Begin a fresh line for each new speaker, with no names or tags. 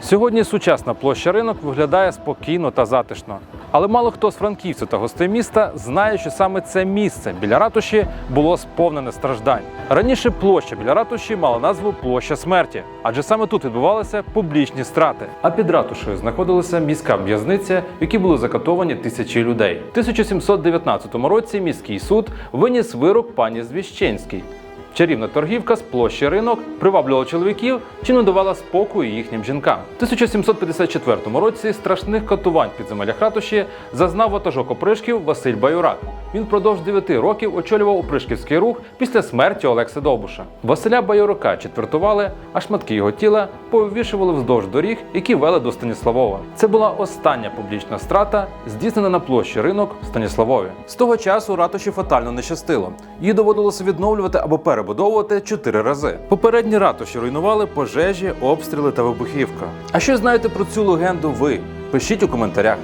Сьогодні сучасна площа ринок виглядає спокійно та затишно. Але мало хто з франківців та гостей міста знає, що саме це місце біля ратуші було сповнене страждань. Раніше площа біля ратуші мала назву площа смерті, адже саме тут відбувалися публічні страти. А під ратушею знаходилася міська в'язниця, в якій були закатовані тисячі людей. В 1719 році міський суд виніс вирок пані Звіщенській. Чарівна торгівка з площі ринок приваблювала чоловіків чи не давала спокою їхнім жінкам. В 1754 році страшних катувань в підземеллях ратуші зазнав ватажок опришків Василь Баюрак. Він впродовж 9 років очолював опришківський рух після смерті Олекси Довбуша. Василя Баюрака четвертували, а шматки його тіла повішували вздовж доріг, які вели до Станіславова. Це була остання публічна страта, здійснена на площі ринок в Станіславові. З того часу ратуші фатально не щастило. Її доводилося відновлювати або перебудовувати чотири рази. Попередні ратуші руйнували пожежі, обстріли та вибухівка. А що знаєте про цю легенду ви? Пишіть у коментарях.